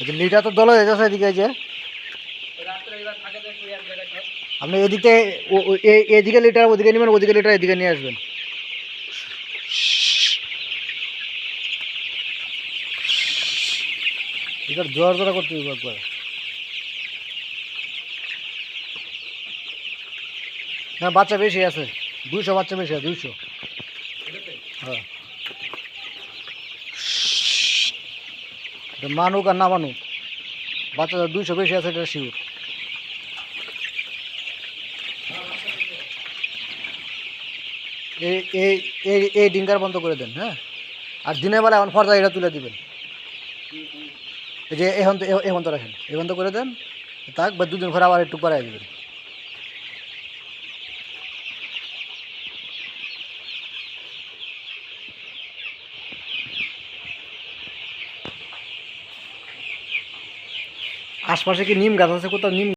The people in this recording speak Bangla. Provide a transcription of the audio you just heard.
যে তো দল হয়ে যাচ্ছে এদিকে যে। আপনি এদিকে, ও- এদিকে লিটার ওদিকে নেবেন, ওদিকে লিটার এদিকে নিয়ে আসবেন। এটার জোর জোরা করতে হবে একবার। হ্যাঁ বাচ্চা বেশি আছে। দুইশো বাচ্চা বেশি আছে, দুইশো। হ্যাঁ এটা মানুক আর না মানুক বাচ্চা দুইশো বেশি আছে, এটা শিওর এই এই এই এই ডিঙ্কার বন্ধ করে দেন হ্যাঁ? আর দিনের বেলা এখন ফর্দা এটা তুলে দিবেন। এই যে এখন তো এখন তো রাখেন। এখন তো করে দেন তাক বা দুদিন পরে আবার একটু বাড়াই দেবেন। আশপাশে কি নিম গাছ আছে? কোথাও নিম